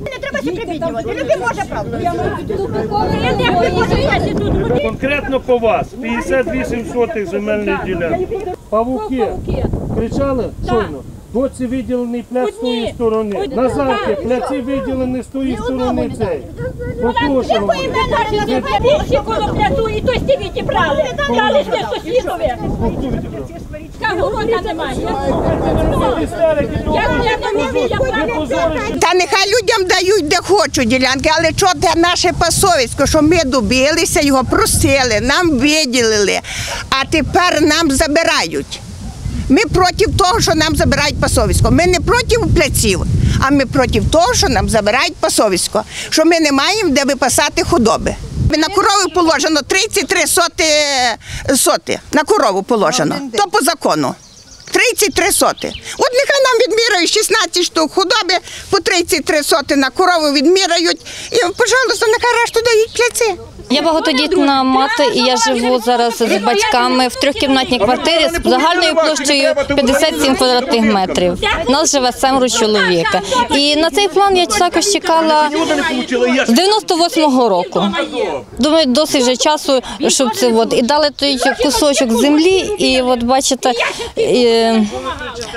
Не треба ще прибіднювати. Люди може правду. Конкретно по вас 58 сотих земельної ділянки. Павуки кричали щойно. Доці виділений пляц з тої сторони. Назавки пляці виділені з тої сторони цей. Прошу. Більше коло пляцу і то стівіті брали. Брали ще сусідове. Немає. Я. Та нехай людям дають де хочуть ділянки, але що це наше пасовисько, що ми добилися, його просили, нам виділили, а тепер нам забирають. Ми проти того, що нам забирають пасовисько. Ми не проти пляців, а ми проти того, що нам забирають пасовисько, що ми не маємо де випасати худоби. На корову положено 33 соти, соти. На корову положено. То по закону. 33 соти. От нехай нам відміряють 16 штук худоби по 33 соти на корову відміряють. І, пожалуйста, нехай решту дають пляці. Я багатодітна мати, і я живу зараз з батьками в трьохкімнатній квартирі з загальною площею 57 квадратних метрів. У нас живе семеро чоловіка. І на цей план я також чекала з 98-го року. Думаю, досить вже часу, щоб це от і дали той кусочок землі, і от бачите,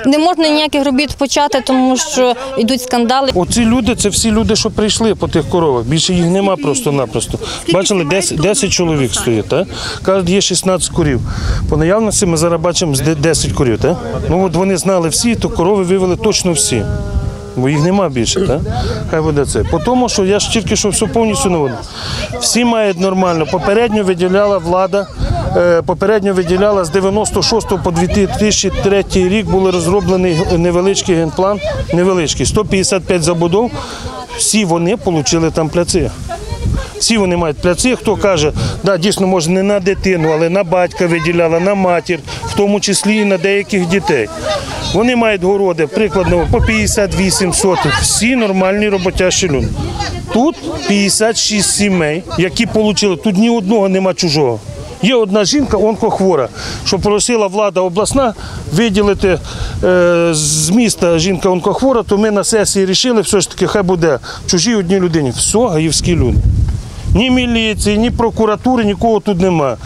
не можна ніяких робіт почати, тому що йдуть скандали. Оці люди це всі люди, що прийшли по тих коровах. Більше їх нема просто-напросто. Бачили, 10, 10 чоловік стоїть, так? Кажуть, є 16 корів. По наявності ми зараз бачимо з 10 корів, так? Ну от вони знали всі, то корови вивели точно всі. Бо їх нема більше, так? Хай буде це. По тому, що я ж тільки що все повністю наводив. Всі мають нормально. Попередньо виділяла влада, попередньо виділяла з 96 по 2003 рік був розроблений невеличкий генплан, невеличкий, 155 забудов. Всі вони отримали там пляци. Всі вони мають пляци. Хто каже, да, дійсно, може не на дитину, але на батька виділяла, на матір, в тому числі і на деяких дітей. Вони мають городи, прикладно, по 58 сотих. Всі нормальні роботящі люди. Тут 56 сімей, які отримали, тут ні одного нема чужого. Є одна жінка, онкохвора, що просила влада обласна виділити е, з міста жінка онкохвора, то ми на сесії вирішили, все ж таки, хай буде чужій одній людині. Все, гаївські люди. Ні міліції, ні прокуратури, нікого тут немає.